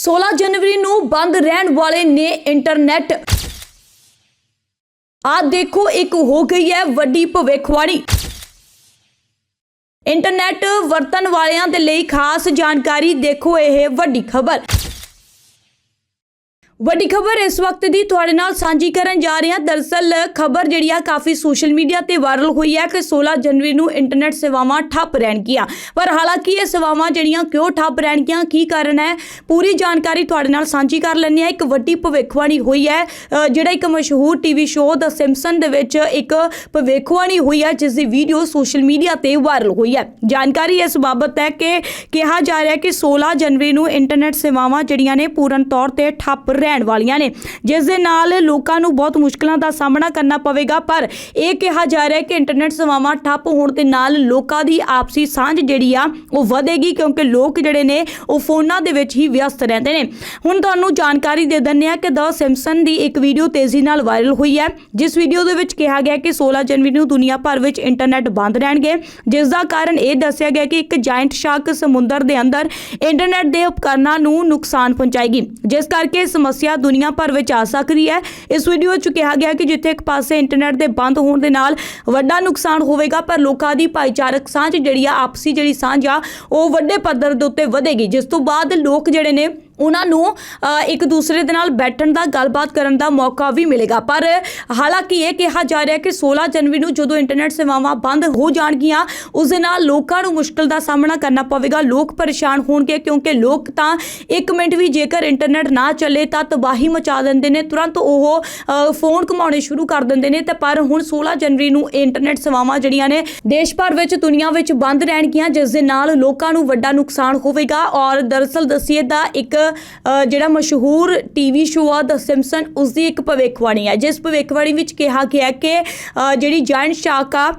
16 ਜਨਵਰੀ ਨੂੰ ਬੰਦ ਰਹਿਣ ਵਾਲੇ ਨੇ ਇੰਟਰਨੈਟ। ਆ ਦੇਖੋ, ਇੱਕ ਹੋ ਗਈ ਹੈ ਵੱਡੀ ਭਵਿੱਖਬਾਣੀ। ਇੰਟਰਨੈਟ ਵਰਤਣ ਵਾਲਿਆਂ ਦੇ ਲਈ ਖਾਸ ਜਾਣਕਾਰੀ ਦੇਖੋ, ਇਹ ਵੱਡੀ ਖਬਰ। ਵੱਡੀ ਖਬਰ ਇਸ ਵਕਤ ਦੀ ਤੁਹਾਡੇ ਨਾਲ ਸਾਂਝੀ ਕਰਨ ਜਾ ਰਹੇ ਹਾਂ। ਦਰਸਲ ਖਬਰ ਜਿਹੜੀ ਆ, ਕਾਫੀ ਸੋਸ਼ਲ ਮੀਡੀਆ ਤੇ ਵਾਇਰਲ ਹੋਈ ਹੈ ਕਿ 16 ਜਨਵਰੀ ਨੂੰ ਇੰਟਰਨੈਟ ਸੇਵਾਵਾਂ ਠੱਪ ਰਹਿਣਗੀਆਂ। ਪਰ ਹਾਲਾਂਕਿ ਇਹ ਸੇਵਾਵਾਂ ਜਿਹੜੀਆਂ ਕਿਉਂ ਠੱਪ ਰਹਿਣਗੀਆਂ, ਕੀ ਕਾਰਨ ਹੈ, ਪੂਰੀ ਜਾਣਕਾਰੀ ਤੁਹਾਡੇ ਨਾਲ ਸਾਂਝੀ ਕਰ ਲੈਂਦੇ ਹਾਂ। ਇੱਕ ਵੱਡੀ ਭਵਿੱਖਬਾਣੀ ਹੋਈ ਹੈ ਜਿਹੜਾ ਇੱਕ ਮਸ਼ਹੂਰ ਟੀਵੀ ਸ਼ੋਅ ਦ ਸਿਮਪਸਨ ਦੇ ਵਿੱਚ ਇੱਕ ਭਵਿੱਖਬਾਣੀ ਹੋਈ ਹੈ, ਜਿਸ ਦੀ ਵੀਡੀਓ ਸੋਸ਼ਲ ਮੀਡੀਆ ਤੇ ਵਾਇਰਲ ਹੋਈ ਹੈ। ਜਾਣਕਾਰੀ ਇਸ ਬਾਬਤ ਹੈ ਕਿ ਕਿਹਾ ਜਾ ਰਿਹਾ ਹੈ ਕਿ 16 ਜਨਵਰੀ ਨੂੰ ਇੰਟਰਨੈਟ ਸੇਵਾਵਾਂ ਜਿਹੜੀਆਂ ਨੇ, ਪੂਰਨ ਤੌਰ ਤੇ ਠੱਪ ਰਹਿਣ ਵਾਲੀਆਂ ਨੇ। ਜਿਸ ਦੇ ਨਾਲ ਲੋਕਾਂ ਨੂੰ ਬਹੁਤ ਮੁਸ਼ਕਲਾਂ ਦਾ ਸਾਹਮਣਾ ਕਰਨਾ ਪਵੇਗਾ, ਪਰ ਇਹ ਕਿਹਾ ਜਾ ਰਿਹਾ ਹੈ ਕਿ ਇੰਟਰਨੈਟ ਸੇਵਾਵਾਂ ਠੱਪ ਹੋਣ ਦੇ ਨਾਲ ਲੋਕਾਂ ਦੀ ਆਪਸੀ ਸਾਂਝ ਜਿਹੜੀ ਆ, ਉਹ ਵਧੇਗੀ, ਕਿਉਂਕਿ ਲੋਕ ਜਿਹੜੇ ਨੇ, ਉਹ ਫੋਨਾਂ ਦੇ ਵਿੱਚ ਹੀ ਵਿਅਸਤ ਰਹਿੰਦੇ ਨੇ। ਹੁਣ ਤੁਹਾਨੂੰ ਜਾਣਕਾਰੀ ਦੇ ਦਿੰਦੇ ਆ ਕਿ ਦ ਸਿਮਪਸਨ ਦੀ ਇੱਕ ਵੀਡੀਓ ਤੇਜ਼ੀ ਨਾਲ ਵਾਇਰਲ ਹੋਈ ਹੈ। ਜਿਸ ਵੀਡੀਓ ਦੇ ਵਿੱਚ ਕਿਹਾ ਗਿਆ ਕਿ 16 ਜਨਵਰੀ ਨੂੰ ਦੁਨੀਆ ਭਰ ਵਿੱਚ ਇੰਟਰਨੈਟ ਬੰਦ ਰਹਿਣਗੇ। ਜਿਸ ਦਾ ਕਾਰਨ ਇਹ ਦੱਸਿਆ ਗਿਆ ਕਿ ਇੱਕ ਜਾਇੰਟ ਸ਼ਾਰਕ ਸਮੁੰਦਰ ਦੇ ਅੰਦਰ ਇੰਟਰਨੈਟ ਦੇ ਉਪਕਰਨਾਂ ਨੂੰ ਨੁਕਸਾਨ ਪਹੁੰਚਾਏਗੀ। ਜਿਸ ਕਰਕੇ ਇਹ ਸਮੱਸਿਆ ਦੁਨੀਆ ਭਰ ਵਿੱਚ ਆ ਸਕਦੀ ਹੈ। ਇਸ ਵੀਡੀਓ 'ਚ ਕਿਹਾ ਗਿਆ ਕਿ ਜਿੱਥੇ ਇੱਕ ਪਾਸੇ ਇੰਟਰਨੈਟ ਦੇ ਬੰਦ ਹੋਣ ਦੇ ਨਾਲ ਵੱਡਾ ਨੁਕਸਾਨ ਹੋਵੇਗਾ, ਪਰ ਲੋਕਾਂ ਦੀ ਭਾਈਚਾਰਕ ਸਾਂਝ ਜਿਹੜੀ ਆ, ਆਪਸੀ ਜਿਹੜੀ ਸਾਂਝ ਆ, ਉਹ ਵੱਡੇ ਪੱਧਰ ਦੇ ਉੱਤੇ ਵਧੇਗੀ। ਜਿਸ ਤੋਂ ਬਾਅਦ ਲੋਕ ਜਿਹੜੇ ਨੇ ਉਹਨਾਂ ਨੂੰ ਇੱਕ ਦੂਸਰੇ ਦੇ ਨਾਲ ਬੈਠਣ ਦਾ, ਗੱਲਬਾਤ ਕਰਨ ਦਾ ਮੌਕਾ ਵੀ ਮਿਲੇਗਾ। ਪਰ ਹਾਲਾਂਕਿ ਇਹ ਕਿਹਾ ਜਾ ਰਿਹਾ ਕਿ 16 ਜਨਵਰੀ ਨੂੰ ਜਦੋਂ ਇੰਟਰਨੈਟ ਸੇਵਾਵਾਂ ਬੰਦ ਹੋ ਜਾਣਗੀਆਂ, ਉਸ ਦੇ ਨਾਲ ਲੋਕਾਂ ਨੂੰ ਮੁਸ਼ਕਲ ਦਾ ਸਾਹਮਣਾ ਕਰਨਾ ਪਵੇਗਾ। ਲੋਕ ਪਰੇਸ਼ਾਨ ਹੋਣਗੇ ਕਿਉਂਕਿ ਲੋਕ ਤਾਂ 1 ਮਿੰਟ ਵੀ ਜੇਕਰ ਇੰਟਰਨੈਟ ਨਾ ਚੱਲੇ ਤਾਂ ਤਬਾਹੀ ਮਚਾ ਦਿੰਦੇ ਨੇ। ਤੁਰੰਤ ਉਹ ਫੋਨ ਘੁਮਾਉਣੇ ਸ਼ੁਰੂ ਕਰ ਦਿੰਦੇ ਨੇ ਤੇ ਪਰ ਹੁਣ 16 ਜਨਵਰੀ ਨੂੰ ਇਹ ਇੰਟਰਨੈਟ ਸੇਵਾਵਾਂ ਜਿਹੜੀਆਂ ਨੇ, ਦੇਸ਼ ਭਰ ਵਿੱਚ, ਦੁਨੀਆ ਵਿੱਚ ਬੰਦ ਰਹਿਣਗੀਆਂ, ਜਿਸ ਦੇ ਨਾਲ ਲੋਕਾਂ ਨੂੰ ਵੱਡਾ ਨੁਕਸਾਨ ਹੋਵੇਗਾ। ਔਰ ਦਰਅਸਲ ਦਸੀਏ ਦਾ ਇੱਕ ਜਿਹੜਾ ਮਸ਼ਹੂਰ ਟੀਵੀ ਸ਼ੋਅ ਆ ਦ ਸਿਮਪਸਨ ਉਸ ਦੀ ਇੱਕ ਭਵਿੱਖਬਾਣੀ ਹੈ। ਜਿਸ ਭਵਿੱਖਬਾਣੀ ਵਿੱਚ ਕਿਹਾ ਗਿਆ ਕਿ ਜਿਹੜੀ ਜਾਇੰਟ ਸ਼ਾਰਕ ਆ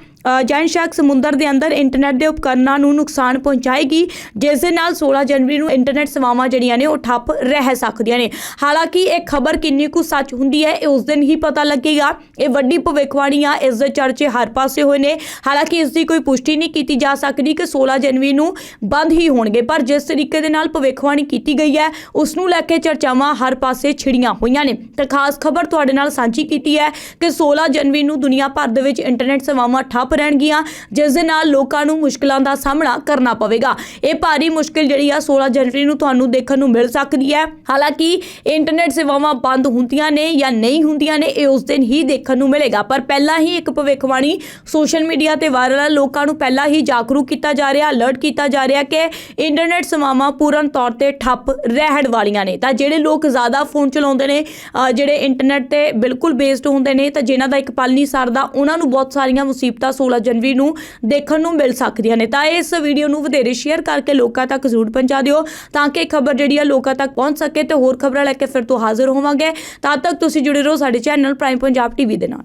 ਜਾਇੰਟ ਸ਼ਾਰਕ ਸਮੁੰਦਰ ਦੇ ਅੰਦਰ ਇੰਟਰਨੈਟ ਦੇ ਉਪਕਰਨਾਂ ਨੂੰ ਨੁਕਸਾਨ ਪਹੁੰਚਾਏਗੀ ਜਿਸ ਦੇ ਨਾਲ 16 ਜਨਵਰੀ ਨੂੰ ਇੰਟਰਨੈਟ ਸੇਵਾਵਾਂ ਜਿਹੜੀਆਂ ਨੇ ਉਹ ਠੱਪ ਰਹਿ ਸਕਦੀਆਂ ਨੇ। ਹਾਲਾਂਕਿ ਇਹ ਖਬਰ ਕਿੰਨੀ ਕੁ ਸੱਚ ਹੁੰਦੀ ਹੈ, ਇਹ ਉਸ ਦਿਨ ਹੀ ਪਤਾ ਲੱਗੇਗਾ। ਇਹ ਵੱਡੀ ਭਵਿੱਖਬਾਣੀ ਆ ਇਸ ਦੇ ਚਰਚੇ ਹਰ ਪਾਸੇ ਹੋਏ ਨੇ। ਹਾਲਾਂਕਿ ਇਸ ਦੀ ਕੋਈ ਪੁਸ਼ਟੀ ਨਹੀਂ ਕੀਤੀ ਜਾ ਸਕਦੀ ਕਿ 16 ਜਨਵਰੀ ਨੂੰ ਬੰਦ ਹੀ ਹੋਣਗੇ, ਪਰ ਜਿਸ ਤਰੀਕੇ ਦੇ ਨਾਲ ਭਵਿੱਖਬਾਣੀ ਕੀਤੀ ਗਈ ਹੈ, ਉਸ ਨੂੰ ਲੈ ਕੇ ਚਰਚਾਵਾਂ ਹਰ ਪਾਸੇ ਛਿੜੀਆਂ ਹੋਈਆਂ ਨੇ। ਤਾਂ ਖਾਸ ਖਬਰ ਤੁਹਾਡੇ ਨਾਲ ਸਾਂਝੀ ਕੀਤੀ ਹੈ ਕਿ 16 ਜਨਵਰੀ ਨੂੰ ਦੁਨੀਆ ਭਰ ਦੇ ਵਿੱਚ ਇੰਟਰਨੈਟ ਸੇਵਾਵਾਂ ਠੱਪ ਰਹਿਣਗੀਆਂ, ਜਿਸ ਦੇ ਨਾਲ ਲੋਕਾਂ ਨੂੰ ਮੁਸ਼ਕਲਾਂ ਦਾ ਸਾਹਮਣਾ ਕਰਨਾ ਪਵੇਗਾ। ਇਹ ਭਾਰੀ ਮੁਸ਼ਕਲ ਜਿਹੜੀ ਆ 16 ਜਨਵਰੀ ਨੂੰ ਤੁਹਾਨੂੰ ਦੇਖਣ ਨੂੰ ਮਿਲ ਸਕਦੀ ਹੈ। ਹਾਲਾਂਕਿ ਇੰਟਰਨੈਟ ਸੇਵਾਵਾਂ ਬੰਦ ਹੁੰਦੀਆਂ ਨੇ ਜਾਂ ਨਹੀਂ ਹੁੰਦੀਆਂ ਨੇ, ਇਹ ਉਸ ਦਿਨ ਹੀ ਦੇਖਣ ਨੂੰ ਮਿਲੇਗਾ। ਪਰ ਪਹਿਲਾਂ ਹੀ ਇੱਕ ਭਵਿੱਖਬਾਣੀ ਸੋਸ਼ਲ ਮੀਡੀਆ ਤੇ ਵਾਇਰਲ ਹੈ ਲੋਕਾਂ ਨੂੰ ਪਹਿਲਾਂ ਹੀ ਜਾਗਰੂਕ ਕੀਤਾ ਜਾ ਰਿਹਾ, ਅਲਰਟ ਕੀਤਾ ਜਾ ਰਿਹਾ ਕਿ ਇੰਟਰਨੈਟ ਸੇਵਾਵਾਂ ਪੂਰਨ ਤੌਰ ਤੇ ਠੱਪ ਰਹਿਣ ਵਾਲੀਆਂ ਨੇ। ਤਾਂ ਜਿਹੜੇ ਲੋਕ ਜ਼ਿਆਦਾ ਫੋਨ ਚਲਾਉਂਦੇ ਨੇ ਜਿਹੜੇ ਇੰਟਰਨੈਟ ਤੇ ਬਿਲਕੁਲ ਬੇਸਡ ਹੁੰਦੇ ਨੇ, ਤਾਂ ਜਿਨ੍ਹਾਂ ਦਾ ਇੱਕ ਪਲ ਨਹੀਂ ਸਰਦਾ ਉਹਨਾਂ ਨੂੰ ਬਹੁਤ ਸਾਰੀਆਂ ਮੁਸੀਬਤਾਂ 16 ਜਨਵਰੀ ਨੂੰ ਦੇਖਣ ਨੂੰ ਮਿਲ ਸਕਦੀਆਂ ਨੇ। ਤਾਂ ਇਸ ਵੀਡੀਓ ਨੂੰ ਵਧੇਰੇ ਸ਼ੇਅਰ ਕਰਕੇ ਲੋਕਾਂ ਤੱਕ ਜ਼ਰੂਰ ਪਹੁੰਚਾ ਦਿਓ ਤਾਂ ਕਿ ਖਬਰ ਜਿਹੜੀ ਆ ਲੋਕਾਂ ਤੱਕ ਪਹੁੰਚ ਸਕੇ ਤੇ ਹੋਰ ਖਬਰਾਂ ਲੈ ਕੇ ਫਿਰ ਤੋਂ ਹਾਜ਼ਰ ਹੋਵਾਂਗੇ। ਤਦ ਤੱਕ ਤੁਸੀਂ ਜੁੜੇ ਰਹੋ ਸਾਡੇ ਚੈਨਲ ਪ੍ਰਾਈਮ ਪੰਜਾਬ ਟੀਵੀ ਦੇ ਨਾਲ।